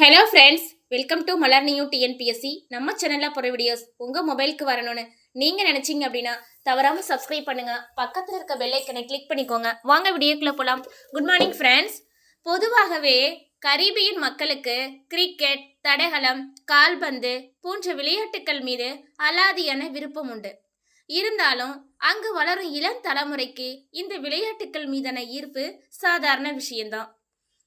Hello friends welcome to Malar new TNPSC நம்ம சேனலில் போகிற வீடியோஸ் உங்கள் மொபைலுக்கு வரணும்னு நீங்கள் நினச்சிங்க அப்படின்னா தவறாமல் சப்ஸ்கிரைப் பண்ணுங்க. பக்கத்தில் இருக்க பெல்லைக்கனை கிளிக் பண்ணிக்கோங்க. வாங்க வீடியோக்குள்ளே போகலாம் குட் மார்னிங் ஃப்ரெண்ட்ஸ் பொதுவாகவே கரீபியன் மக்களுக்கு கிரிக்கெட் தடகளம் கால்பந்து போன்ற விளையாட்டுக்கள் மீது அலாதியான விருப்பம் உண்டு. இருந்தாலும் அங்கு வளரும் இளம் தலைமுறைக்கு இந்த விளையாட்டுக்கள் மீதான ஈர்ப்பு சாதாரண விஷயம்தான்.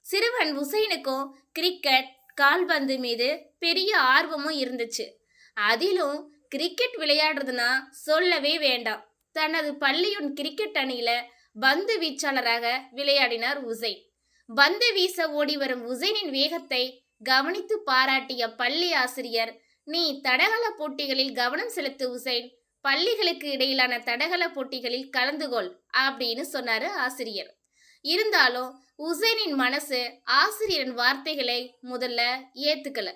சிறுவன் உசைனுக்கும் கிரிக்கெட் கால்பந்து மீது பெரிய ஆர்வமும் இருந்துச்சு. அதிலும் கிரிக்கெட் விளையாடுறதுனா சொல்லவே வேண்டாம். தனது பள்ளியின் கிரிக்கெட் அணியில பந்து வீச்சாளராக விளையாடினார் உசைன். பந்து வீச ஓடி வரும் உசைனின் வேகத்தை கவனித்து பாராட்டிய பள்ளி ஆசிரியர் நீ தடகள போட்டிகளில் கவனம் செலுத்து உசைன். பள்ளிகளுக்கு இடையிலான தடகள போட்டிகளில் கலந்து கொள் அப்படின்னு சொன்னாரு ஆசிரியர். இருந்தாலும் உசைனின் மனசு ஆசிரியரின் வார்த்தைகளை முதல்ல ஏத்துக்கல.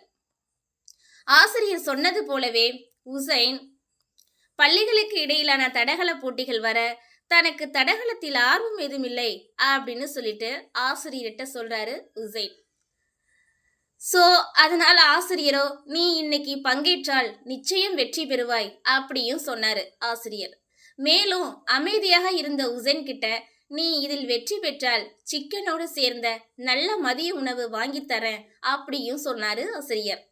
ஆசிரியர் சொன்னது போலவே உசைன் பள்ளிகளுக்கு இடையிலான தடகள போட்டிகள் வர தனக்கு தடகளத்தில் ஆர்வம் எதுவும் இல்லை அப்படின்னு சொல்லிட்டு ஆசிரியர்கிட்ட சொல்றாரு உசைன். சோ அதனால ஆசிரியரோ நீ இன்னைக்கு பங்கேற்றால் நிச்சயம் வெற்றி பெறுவாய் அப்படியும் சொன்னாரு ஆசிரியர். மேலும் அமைதியாக இருந்த உசைன் கிட்ட நீ இதில் வெற்றி பெற்றால் சிக்கனோடு சேர்ந்த நல்ல மதிய உணவு வாங்கித் தரேன் அப்படியும் சொன்னாரு ஆசிரியர்.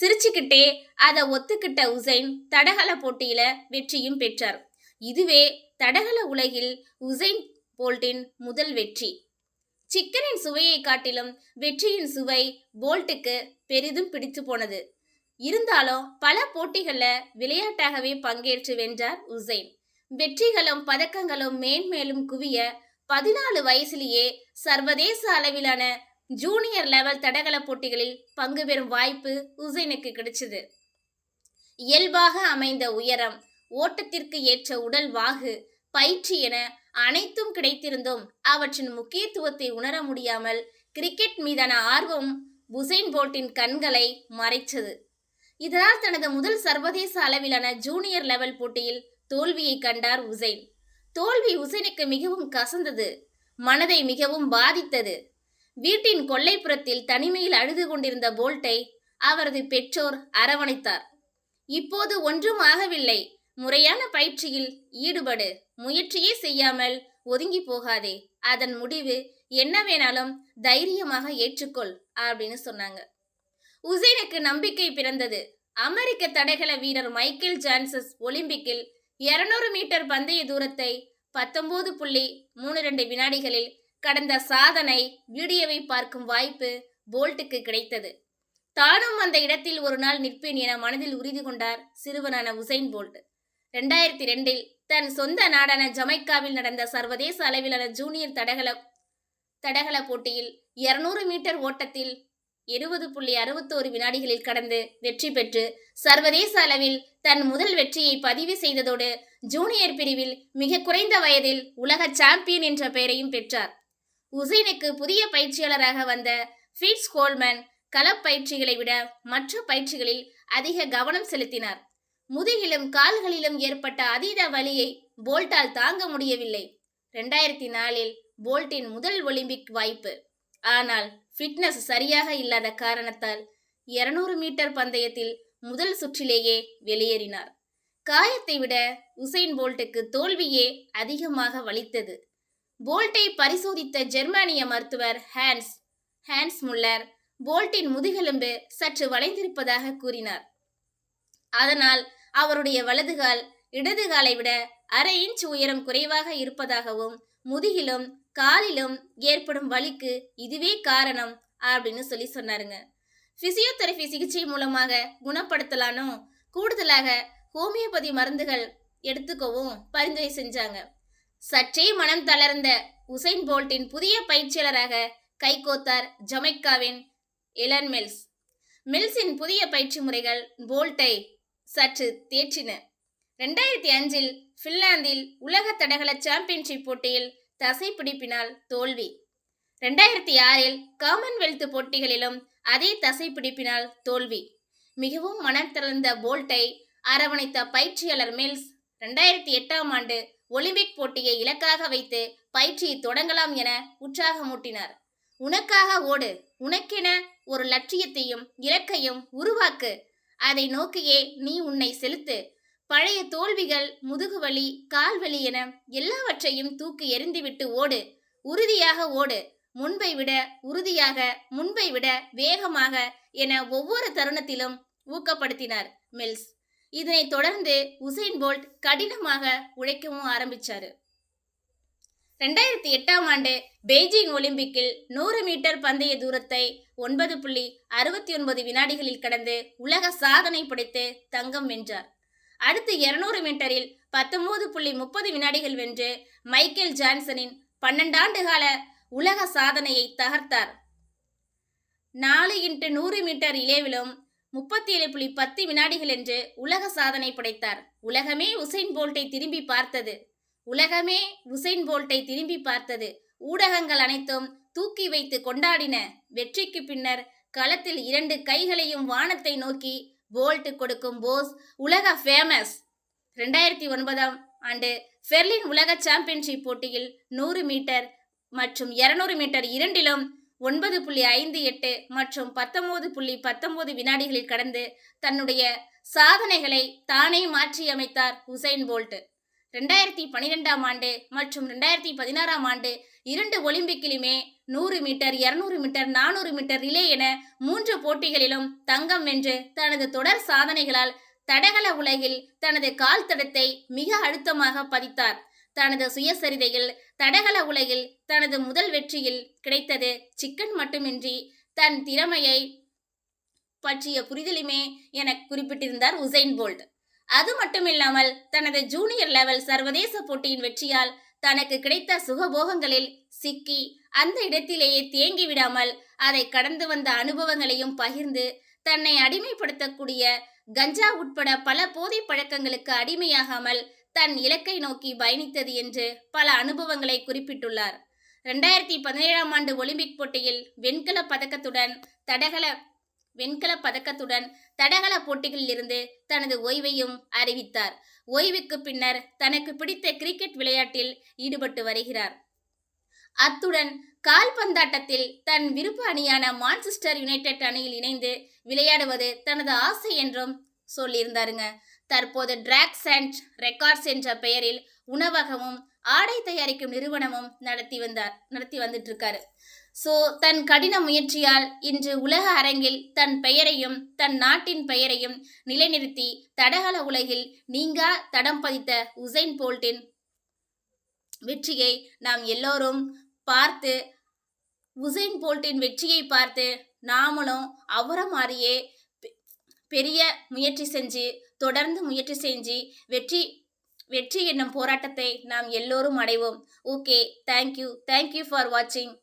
சிரிச்சுக்கிட்டே அதை ஒத்துக்கிட்ட உசைன் தடகள போட்டியில வெற்றியும் பெற்றார். இதுவே தடகள உலகில் உசைன் போல்ட்டின் முதல் வெற்றி. சிக்கனின் சுவையை காட்டிலும் வெற்றியின் சுவை போல்ட்டுக்கு பெரிதும் பிடித்து போனது. இருந்தாலும் பல போட்டிகளில் விளையாட்டாகவே பங்கேற்று வென்றார் உசைன். வெற்றிகளும் பதக்கங்களும் மேன்மேலும் குவிய பதினாலு வயசுலேயே சர்வதேச அளவிலான ஜூனியர் லெவல் தடகள போட்டிகளில் பங்கு பெறும் வாய்ப்பு உசைனுக்கு கிடைச்சது. இயல்பாக அமைந்த உயரம் ஓட்டத்திற்கு ஏற்ற உடல் வாகு பயிற்சி என அனைத்தும் கிடைத்திருந்தும் அவற்றின் முக்கியத்துவத்தை உணர முடியாமல் கிரிக்கெட் மீதான ஆர்வம் புசைன் போல்ட்டின் கண்களை மறைச்சது. இதனால் தனது முதல் சர்வதேச அளவிலான ஜூனியர் லெவல் போட்டியில் தோல்வியை கண்டார் உசைன். தோல்வி உசைனுக்கு மிகவும் கசந்தது. மனதை மிகவும் பாதித்தது. வீட்டின் கொல்லைப்புறத்தில் தனிமையில் அழுது கொண்டிருந்த போல்ட்டை அவரது பெற்றோர் அரவணைத்தார். இப்போது ஒன்றும் ஆகவில்லை. முறையான பயிற்சியில் ஈடுபடு. முயற்சியே செய்யாமல் ஒதுங்கி போகாதே. அதன் முடிவு என்ன வேணாலும் தைரியமாக ஏற்றுக்கொள் அப்படின்னு சொன்னாங்க. உசைனுக்கு நம்பிக்கை பிறந்தது. அமெரிக்க தடகள வீரர் மைக்கேல் ஜான்சஸ் ஒலிம்பிக்கில் இருநூறு மீட்டர் பந்தய தூரத்தை பத்தொன்பது புள்ளி மூணு ரெண்டு வினாடிகளில் கடந்த சாதனை வீடியோவை பார்க்கும் வாய்ப்பு போல்ட்டுக்கு கிடைத்தது. தானும் அந்த இடத்தில் ஒரு நாள் நிற்பேன் என மனதில் உறுதி கொண்டார் சிறுவனான உசைன் போல்ட். ரெண்டாயிரத்தி ரெண்டில் தன் சொந்த நாடான ஜமைக்காவில் நடந்த சர்வதேச அளவிலான ஜூனியர் தடகள தடகள போட்டியில் இருநூறு மீட்டர் ஓட்டத்தில் இருபது புள்ளி அறுபத்தோரு வினாடிகளில் கடந்து வெற்றி பெற்று சர்வதேச அளவில் தன் முதல் வெற்றியை பதிவு செய்ததோடு ஜூனியர் பிரிவில் மிக குறைந்த வயதில் உலக சாம்பியன் என்ற பெயரையும் பெற்றார். உசைனுக்கு புதிய பயிற்சியாளராக வந்த ஃபீட்ஸ் கோல்மன் களப்பயிற்சிகளை விட மற்ற பயிற்சிகளில் அதிக கவனம் செலுத்தினார். முதுகிலும் கால்களிலும் ஏற்பட்ட அதீத வலியை போல்ட்டால் தாங்க முடியவில்லை. ரெண்டாயிரத்தி நாலில் போல்ட்டின் முதல் ஒலிம்பிக் வாய்ப்பு ஆனால் ஃபிட்னஸ் சரியாக இல்லாத காரணத்தால் இருநூறு மீட்டர் பந்தயத்தில் முதல் சுற்றிலேயே வெளியேறினார். காயத்தை விட உசைன் போல்ட்டுக்கு தோல்வியே அதிகமாக வலித்தது. போல்ட்டை பரிசோதித்த ஜெர்மானிய மருத்துவர் ஹான்ஸ் ஹான்ஸ் முல்லர் போல்ட்டின் முதுகெலும்பு சற்று வளைந்திருப்பதாக கூறினார். அதனால் அவருடைய வலதுகால் இடதுகாலை விட அரை இன்ச் உயரம் குறைவாக இருப்பதாகவும் முதுகிலும் காலிலும் ஏற்படும் வலிக்கு இதுவே காரணம் அப்படின்னு சொல்லி சொன்னாருங்க. பிசியோதெரபி சிகிச்சை மூலமாக குணப்படுத்தலானோ கூடுதலாக ஹோமியோபதி மருந்துகள் எடுத்துக்கவும் பரிந்துரை செஞ்சாங்க. சற்றே மனம் தளர்ந்த உசைன் போல்ட்டின் புதிய பயிற்சியாளராக கைகோத்தார் ஜமைக்காவின் எலன் மில்ஸ். மில்ஸின் புதிய பயிற்சி முறைகள் போல்ட்டை சற்று தேற்றின. ரெண்டாயிரத்தி அஞ்சில் பின்லாந்தில் உலக தடகள சாம்பியன்ஷிப் போட்டியில் தசைப்பிடிப்பினால் தோல்வி. ரெண்டாயிரத்தி ஆறில் காமன்வெல்த் போட்டிகளிலும் அதே தசைப்பிடிப்பினால் தோல்வி. மிகவும் மனம் தளர்ந்த போல்ட்டை அரவணைத்த பயிற்சியாளர் மில்ஸ் ரெண்டாயிரத்தி எட்டாம் ஆண்டு ஒலிம்பிக் போட்டியை இலக்காக வைத்து பயிற்சியை தொடங்கலாம் என உற்சாகமூட்டினார். உனக்காக ஓடு உனக்கென ஒரு லட்சியத்தையும் இலக்கையும் உருவாக்கு. அதை நோக்கியே நீ உன்னை செலுத்து. பழைய தோல்விகள் முதுகுவலி கால்வலி என எல்லாவற்றையும் தூக்கி எறிந்துவிட்டு ஓடு. உறுதியாக ஓடு. முன்பை விட உறுதியாக முன்பை விட வேகமாக என ஒவ்வொரு தருணத்திலும் ஊக்கப்படுத்தினார் மில்ஸ். இதனைத் தொடர்ந்து உசைன் போல்ட் கடினமாக உழைக்கவும் ஆரம்பிச்சாரு. ரெண்டாயிரத்தி எட்டாம் ஆண்டு பெய்ஜிங் ஒலிம்பிக்கில் நூறு மீட்டர் பந்தய தூரத்தை ஒன்பது புள்ளி அறுபத்தி ஒன்பது வினாடிகளில் கடந்து உலக சாதனை படைத்து தங்கம் வென்றார். அடுத்து இருநூறு மீட்டரில் பத்தொன்பது புள்ளி முப்பது வினாடிகள் வென்று மைக்கேல் ஜான்சனின் பன்னெண்டாண்டு கால உலக சாதனையை தகர்த்தார். நாலு இன்ட்டு நூறு மீட்டர் இலேவிலும் முப்பத்தி ஏழு புள்ளி பத்து வினாடிகள் என்று உலக சாதனை படைத்தார். உலகமே உசைன் போல்ட்டை திரும்பி பார்த்தது. உலகமே உசைன் போல்ட்டை திரும்பி பார்த்தது. ஊடகங்கள் அனைத்தும் தூக்கி வைத்து கொண்டாடின. வெற்றிக்கு பின்னர் களத்தில் இரண்டு கைகளையும் வானத்தை நோக்கி போல்ட் கொடுக்கும் போஸ் உலக ஃபேமஸ் ரெண்டாயிரத்தி ஒன்பதாம் ஆண்டு ஃபெர்லின் உலக சாம்பியன்ஷிப் போட்டியில் நூறு மீட்டர் மற்றும் இருநூறு மீட்டர் இரண்டிலும் ஒன்பது புள்ளி ஐந்து எட்டு மற்றும் பத்தொன்பது புள்ளி பத்தொன்பது வினாடிகளில் கடந்து தன்னுடைய சாதனைகளை தானே மாற்றியமைத்தார் ஹுசைன் போல்ட். ரெண்டாயிரத்தி பன்னிரெண்டாம் ஆண்டு மற்றும் ரெண்டாயிரத்தி பதினாறாம் ஆண்டு இரண்டு ஒலிம்பிக்கிலுமே நூறு மீட்டர் இருநூறு மீட்டர் நானூறு மீட்டர் ரிலே என மூன்று போட்டிகளிலும் தங்கம் வென்று தனது தொடர் சாதனைகளால் தடகள உலகில் தனது கால் தடத்தை மிக அழுத்தமாக பதித்தார். தனது சுயசரிதையில் தடகள உலகில் தனது முதல் வெற்றியில் கிடைத்தது சிக்கன் மட்டுமின்றி தன் திறமையை பற்றிய புரிதலுமே என குறிப்பிட்டிருந்தார் உசைன் போல்ட். அது மட்டுமில்லாமல் தனது ஜூனியர் லெவல் சர்வதேச போட்டியின் வெற்றியால் தனக்கு கிடைத்த சுகபோகங்களில் சிக்கி அந்த இடத்திலேயே தேங்கி விடாமல் அதை கடந்து வந்த அனுபவங்களையும் பகிர்ந்து தன்னை அடிமைப்படுத்தக்கூடிய கஞ்சா உட்பட பல போதை பழக்கங்களுக்கு அடிமையாகாமல் தன் இலக்கை நோக்கி பயணித்தது என்று பல அனுபவங்களை குறிப்பிட்டுள்ளார். ரெண்டாயிரத்தி பதினேழாம் ஆண்டு ஒலிம்பிக் போட்டியில் வெண்கல பதக்கத்துடன் தடகள வெண்கல பதக்கத்துடன் தடகள போட்டிகளில் இருந்து தனது ஓய்வையும் அறிவித்தார். ஓய்வுக்கு பின்னர் தனக்கு பிடித்த கிரிக்கெட் விளையாட்டில் ஈடுபட்டு வருகிறார். அத்துடன் கால்பந்தாட்டத்தில் தன் விருப்ப அணியான மான்செஸ்டர் யுனைடெட் அணியில் இணைந்து விளையாடுவது தனது ஆசை என்றும் சொல்லியிருந்தாருங்க. தற்போது டிராக்ஸ் அண்ட் ரெக்கார்ட்ஸ் என்ற பெயரில் உணவகமும் ஆடை தயாரிக்கும் நிறுவனமும் நடத்தி வந்தார் நடத்தி வந்துட்டு இருக்காரு ஸோ தன் கடின முயற்சியால் இன்று உலக அரங்கில் தன் பெயரையும் தன் நாட்டின் பெயரையும் நிலைநிறுத்தி தடகள உலகில் நீங்கா தடம் பதித்த உசைன் போல்ட்டின் வெற்றியை நாம் எல்லோரும் பார்த்து உசைன் போல்ட்டின் வெற்றியை பார்த்து நாமளும் அவரை மாதிரியே பெரிய முயற்சி செஞ்சு தொடர்ந்து முயற்சி செஞ்சு வெற்றி வெற்றி என்னும் போராட்டத்தை நாம் எல்லோரும் அடைவோம். ஓகே தேங்க்யூ தேங்க்யூ ஃபார் வாட்சிங்